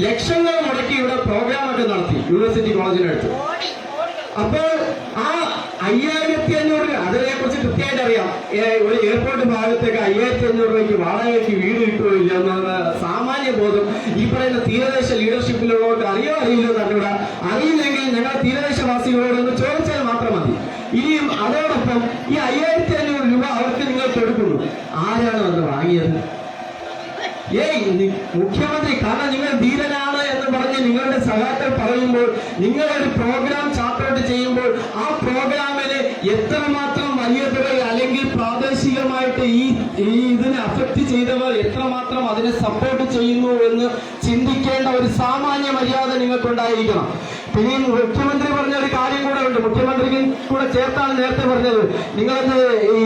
ലക്ഷങ്ങൾ മുടക്കി ഇവിടെ പ്രോഗ്രാമൊക്കെ നടത്തി യൂണിവേഴ്സിറ്റി കോളേജിനടുത്ത് അപ്പോൾ ആ അയ്യായിരത്തി അഞ്ഞൂറ് രൂപ അതിനെ കുറിച്ച് കൃത്യമായിട്ട് അറിയാം. ഒരു എയർപോർട്ട് ഭാഗത്തേക്ക് അയ്യായിരത്തി അഞ്ഞൂറ് രൂപയ്ക്ക് വാടകയ്ക്ക് വീട് കിട്ടുമില്ല എന്ന സാമാന്യ ബോധം. ഈ പറയുന്ന തീരദേശ ലീഡർഷിപ്പിലുള്ളവർക്ക് അറിയോ അറിയില്ലോ തന്നെ അറിയില്ലെങ്കിൽ ഞങ്ങൾ തീരദേശവാസികളോട് ഒന്ന് ചോദിച്ചാൽ മാത്രം മതി. ഇനിയും അതോടൊപ്പം ഈ അയ്യായിരത്തി അഞ്ഞൂറ് രൂപ അവർക്ക് നിങ്ങൾ കൊടുക്കുന്നു. ആരാണ് അത് വാങ്ങിയത്? ഏയ് മുഖ്യമന്ത്രി കാരണം നിങ്ങൾ നിങ്ങളുടെ സഹാക്കൾ പറയുമ്പോൾ നിങ്ങൾ ഒരു പ്രോഗ്രാം ചാർട്ടൗട്ട് ചെയ്യുമ്പോൾ ആ പ്രോഗ്രാമിന് എത്രമാത്രം വലിയ അല്ലെങ്കിൽ പ്രാദേശികമായിട്ട് ഈ ഇതിനെ അഫക്റ്റ് ചെയ്തവർ എത്രമാത്രം അതിനെ സപ്പോർട്ട് ചെയ്യുന്നു എന്ന് ചിന്തിക്കേണ്ട ഒരു സാമാന്യ മര്യാദ നിങ്ങൾക്കുണ്ടായിരിക്കണം. പിന്നെ മുഖ്യമന്ത്രി പറഞ്ഞ ഒരു കാര്യം കൂടെ ഉണ്ട്. മുഖ്യമന്ത്രിക്ക് കൂടെ ചേർത്താണ് നേരത്തെ പറഞ്ഞത്. നിങ്ങളത് ഈ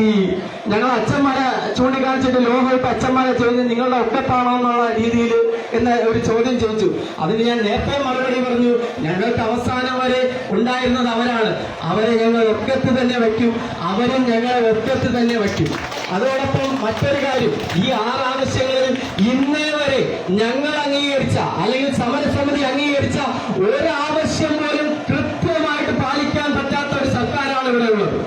ഞങ്ങൾ അച്ഛന്മാരെ ചൂണ്ടിക്കാണിച്ചിട്ട് ലോകം ഇപ്പൊ അച്ഛന്മാരെ ചോദ്യം നിങ്ങളുടെ ഒക്കത്താണോ എന്നുള്ള രീതിയിൽ എന്ന ഒരു ചോദ്യം ചോദിച്ചു. അതിന് ഞാൻ നേരത്തെ മറുപടി പറഞ്ഞു. ഞങ്ങൾക്ക് അവസാനം വരെ ഉണ്ടായിരുന്നത് അവരാണ്. അവരെ ഞങ്ങൾ ഒക്കത്ത് തന്നെ വയ്ക്കും. അവരും ഞങ്ങളെ ഒക്കത്ത് തന്നെ വയ്ക്കും. അതോടൊപ്പം മറ്റൊരു കാര്യം ഈ ആറ് ആവശ്യങ്ങളിൽ ഇന്നേ വരെ ഞങ്ങൾ അംഗീകരിച്ച അല്ലെങ്കിൽ സമരസമിതി അംഗീകരിച്ച ഒരു ആവശ്യം പോലും കൃത്യമായിട്ട് പാലിക്കാൻ പറ്റാത്ത ഒരു സർക്കാരാണ് ഇവിടെ ഉള്ളത്.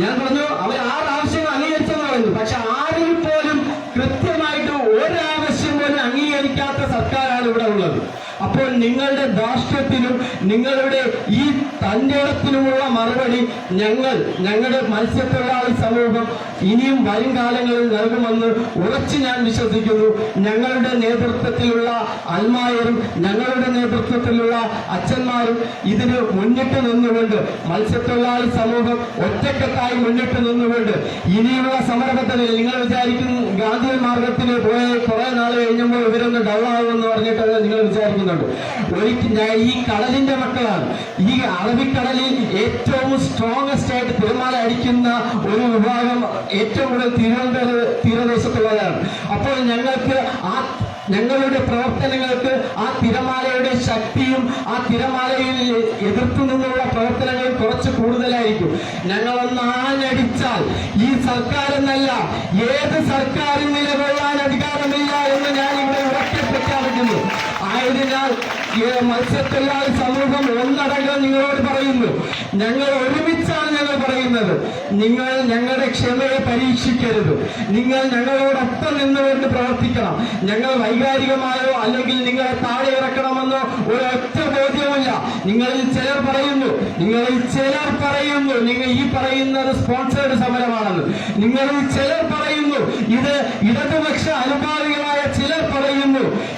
ഞാൻ പറഞ്ഞു അവർ ആറ് ആവശ്യങ്ങൾ അംഗീകരിച്ചെന്ന് പറയുന്നു. പക്ഷെ ആരിൽ പോലും കൃത്യമായിട്ട് ഒരാവശ്യം പോലും അംഗീകരിക്കാത്ത സർക്കാരാണ് ഇവിടെ ഉള്ളത്. അപ്പോൾ നിങ്ങളുടെ ധാർഷ്ട്യത്തിനും നിങ്ങളുടെ ഈ തന്റേടത്തിനുമുള്ള മറുപടി ഞങ്ങൾ ഞങ്ങളുടെ മത്സ്യത്തൊഴിലാളി സമൂഹം ഇനിയും വരും കാലങ്ങളിൽ നൽകുമെന്ന് ഉറച്ചു ഞാൻ വിശ്വസിക്കുന്നു. ഞങ്ങളുടെ നേതൃത്വത്തിലുള്ള അൽമായരും ഞങ്ങളുടെ നേതൃത്വത്തിലുള്ള അച്ഛന്മാരും ഇതിന് മുന്നിട്ട് നിന്നുകൊണ്ട് മത്സ്യത്തൊഴിലാളി സമൂഹം ഒറ്റക്കെട്ടായി മുന്നിട്ട് നിന്നുകൊണ്ട് ഇനിയുള്ള സമരപത്തിന് നിങ്ങൾ വിചാരിക്കും ഗാന്ധി മാർഗത്തിന് പോയ കുറെ നാൾ കഴിഞ്ഞപ്പോൾ ഇവരൊന്ന് ഡൗൺ ആകുമെന്ന് പറഞ്ഞിട്ട് നിങ്ങൾ വിചാരിക്കുന്നുണ്ട് ഞാൻ ഈ കടലിന്റെ മക്കളാണ്. ഈ അറബിക്കടലിൽ ഏറ്റവും സ്ട്രോങ്സ്റ്റ് ആയിട്ട് തിരമാല അടിക്കുന്ന ഒരു വിഭാഗം ഏറ്റവും കൂടുതൽ തിരുവനന്തപുരം തീരദേശത്തുള്ളവരാണ്. അപ്പോൾ ഞങ്ങൾക്ക് ആ ഞങ്ങളുടെ പ്രവർത്തനങ്ങൾക്ക് ആ തിരമാലയുടെ ശക്തിയും ആ തിരമാലയിൽ എതിർത്തു നിന്നുള്ള പ്രവർത്തനങ്ങൾ കുറച്ച് കൂടുതലായിരിക്കും. ഞങ്ങളൊന്ന് ആഞ്ഞടിച്ചാൽ ഈ സർക്കാരെന്നല്ല ഏത് സർക്കാരും നിലകൊള്ളാൻ മത്സ്യത്തൊഴിലാളി സമൂഹം ഒന്നടങ്കം നിങ്ങളോട് പറയുന്നു. ഞങ്ങൾ ഒരുമിച്ചാണ് ഞങ്ങൾ പറയുന്നത്. നിങ്ങൾ ഞങ്ങളുടെ ക്ഷമയെ പരീക്ഷിക്കരുത്. നിങ്ങൾ ഞങ്ങളോടൊപ്പം നിന്നുകൊണ്ട് പ്രവർത്തിക്കണം. ഞങ്ങൾ വൈകാരികമായോ അല്ലെങ്കിൽ നിങ്ങളെ താഴെ ഇറക്കണമെന്നോ ഒരൊറ്റ ബോധ്യമല്ല നിങ്ങളിൽ ചിലർ പറയുന്നു നിങ്ങളിൽ ചിലർ പറയുന്നു നിങ്ങൾ ഈ പറയുന്നത് സ്പോൺസേഡ് സമരമാണെന്ന്. നിങ്ങളിൽ ചിലർ പറയുന്നു ഇത് ഇടതുപക്ഷ അനുഭാവികളായ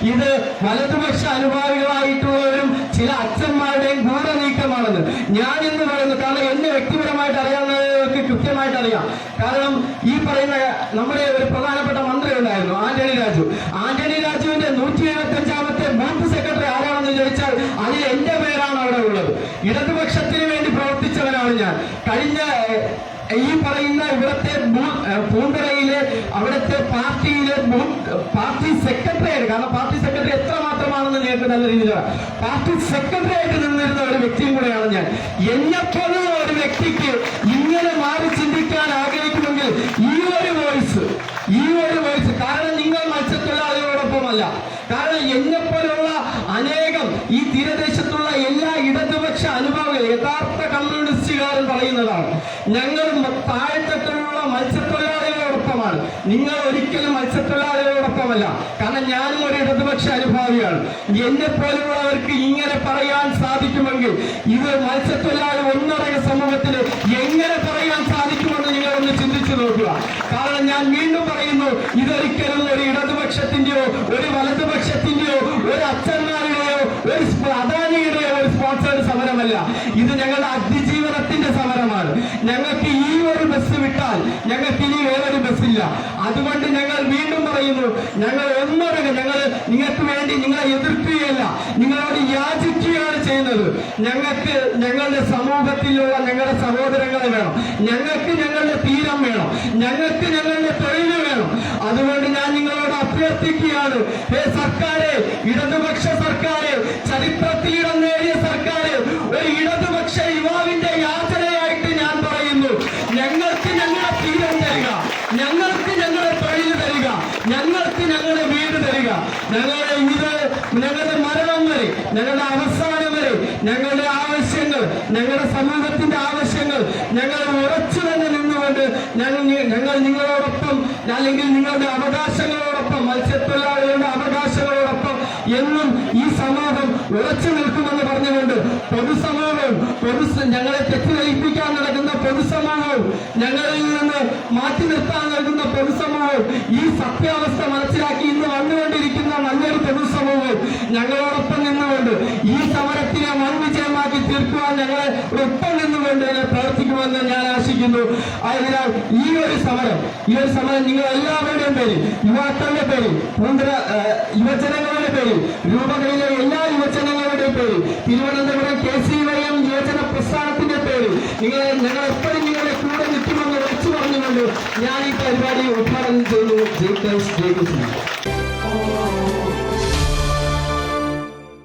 ഇത് വലതുപക്ഷ അനുഭാവികളായിട്ടുള്ളവരും ചില അച്ഛന്മാരുടെയും ഗൂഢനീക്കമാണെന്ന്. ഞാൻ എന്ന് പറയുന്നു കാരണം എന്നെ വ്യക്തിപരമായിട്ട് അറിയാവുന്നവർക്ക് കൃത്യമായിട്ട് അറിയാം കാരണം ഈ പറയുന്ന നമ്മുടെ ഒരു പ്രധാനപ്പെട്ട പറയുന്ന ഇവിടുത്തെ പൂന്തറയിലെ അവിടുത്തെ പാർട്ടിയിലെ പാർട്ടി സെക്രട്ടറി ആയിട്ട് കാരണം പാർട്ടി സെക്രട്ടറി എത്ര മാത്രമാണെന്ന് നിങ്ങൾക്ക് നല്ല രീതിയിൽ പാർട്ടി സെക്രട്ടറി ആയിട്ട് നിന്നിരുന്ന ഒരു വ്യക്തിയും കൂടെയാണ് ഞാൻ. എന്നെപ്പോലുള്ള ഒരു വ്യക്തിക്ക് ഇങ്ങനെ മാറി ചിന്തിക്കാൻ ആഗ്രഹിക്കുമെങ്കിൽ ഈ ഒരു വോയിസ് ഈ ഒരു വോയിസ് കാരണം നിങ്ങൾ മത്സ്യത്തൊഴിലാളികളോടൊപ്പമല്ല കാരണം എന്നെപ്പോലുള്ള അനേകം ഈ തീരദേശത്തുള്ള എല്ലാ ഇടതുപക്ഷ അനുഭവങ്ങൾ യഥാർത്ഥ കമ്മ്യൂണിസ്റ്റുകാരും പറയുന്നതാണ്. ഞങ്ങൾ മത്സ്യത്തൊഴിലാളികളോടൊപ്പമല്ല കാരണം ഞാനും ഒരു ഇടതുപക്ഷ അനുഭാവിയാണ്. എന്നെ പോലുള്ളവർക്ക് ഇങ്ങനെ പറയാൻ സാധിക്കുമെങ്കിൽ ഇത് മത്സ്യത്തൊഴിലാളി ഒന്നടങ്ക സമൂഹത്തിൽ എങ്ങനെ പറയാൻ സാധിക്കുമെന്ന് നിങ്ങൾ ഒന്ന് ചിന്തിച്ചു നോക്കുക. കാരണം ഞാൻ വീണ്ടും പറയുന്നു ഇതൊരിക്കലും ഒരു ഇടതുപക്ഷത്തിന്റെയോ ഒരു വലതുപക്ഷത്തിന്റെയോ ഒരു അച്ഛന്മാരുടെയോ ഒരു അദാനിയുടെയോ ഒരു സ്പോൺസേഡ് സമരമല്ല. ഇത് ഞങ്ങളുടെ അതിജീവനത്തിന്റെ സമരമാണ്. ഞങ്ങൾക്ക് ഈ ഒരു ബസ് വിട്ടാൽ ഞങ്ങൾക്ക് ഇനി വേറൊരു ഇല്ല അതുകൊണ്ട് പറയുന്നു. ഞങ്ങൾ ഒന്നടങ്കം ഞങ്ങൾ നിങ്ങൾക്ക് വേണ്ടി നിങ്ങളെ എതിർക്കുകയല്ല. നിങ്ങളോട് യാചിക്കുകയാണ് ചെയ്യുന്നത്. ഞങ്ങൾക്ക് ഞങ്ങളുടെ സമൂഹത്തിലുള്ള ഞങ്ങളുടെ സഹോദരങ്ങളെ വേണം. ഞങ്ങൾക്ക് ഞങ്ങളുടെ തീരം വേണം. ഞങ്ങൾക്ക് ഞങ്ങളുടെ തൊഴിൽ വേണം. അതുകൊണ്ട് ഞാൻ നിങ്ങളോട് അഭ്യർത്ഥിക്കുകയാണ്. ഹേ സർക്കാരെ ഞങ്ങളുടെ അവസാനം വരെ ഞങ്ങളുടെ ആവശ്യങ്ങൾ ഞങ്ങളുടെ സമൂഹത്തിന്റെ ആവശ്യങ്ങൾ ഞങ്ങൾ ഉറച്ചു തന്നെ നിന്നുകൊണ്ട് ഞങ്ങൾ ഞങ്ങൾ നിങ്ങളോടൊപ്പം അല്ലെങ്കിൽ നിങ്ങളുടെ അവകാശങ്ങളോടൊപ്പം മത്സ്യത്തൊഴിലാളികളുടെ അവകാശങ്ങളോടൊപ്പം എന്നും ഈ സമൂഹം ഉറച്ചു നിൽക്കുമെന്ന് പറഞ്ഞുകൊണ്ട് പൊതുസമൂഹവും പൊതു ഞങ്ങളെ തെറ്റിദ്ധരിപ്പിക്കാൻ നടക്കുന്ന പൊതുസമൂഹവും ഞങ്ങളിൽ നിന്ന് മാറ്റി നിർത്താൻ നൽകുന്ന പൊതുസമൂഹവും ഈ സത്യാവസ്ഥ മനസ്സിലാക്കി ഇന്ന് വന്നുകൊണ്ടിരിക്കുന്ന നല്ലൊരു പൊതുസമൂഹവും ഞങ്ങളോടൊപ്പം നിന്നുകൊണ്ട് ഈ സമരത്തിനെ വൻ വിജയമാക്കി തീർക്കുവാൻ ഞങ്ങളെ ഒപ്പം നിന്നുകൊണ്ട് ഞങ്ങൾ പ്രവർത്തിക്കുമെന്ന് ഞാൻ ആശിക്കുന്നു അതിനാൽ ഈ ഒരു സമരം ഈ ഒരു സമരം നിങ്ങൾ എല്ലാവരുടെയും പേരിൽ യുവാക്കളുടെ പേരിൽ പൂന്തര യുവജനങ്ങളുടെ പേരിൽ രൂപകളിലെ എല്ലാ യുവജനങ്ങളുടെയും പേരിൽ തിരുവനന്തപുരം കെ സി വൈഎം യുവജന പ്രസ്ഥാനത്തിന്റെ പേരിൽ നിങ്ങൾ ഞങ്ങൾ എപ്പോഴും നിങ്ങളുടെ കൂടെ നിൽക്കുമെന്ന് വിളിച്ചു പറഞ്ഞുകൊണ്ട് ഞാൻ ഈ പരിപാടി ഉദ്ഘാടനം ജയിക്കൽസ് ജയിക്കൽസ്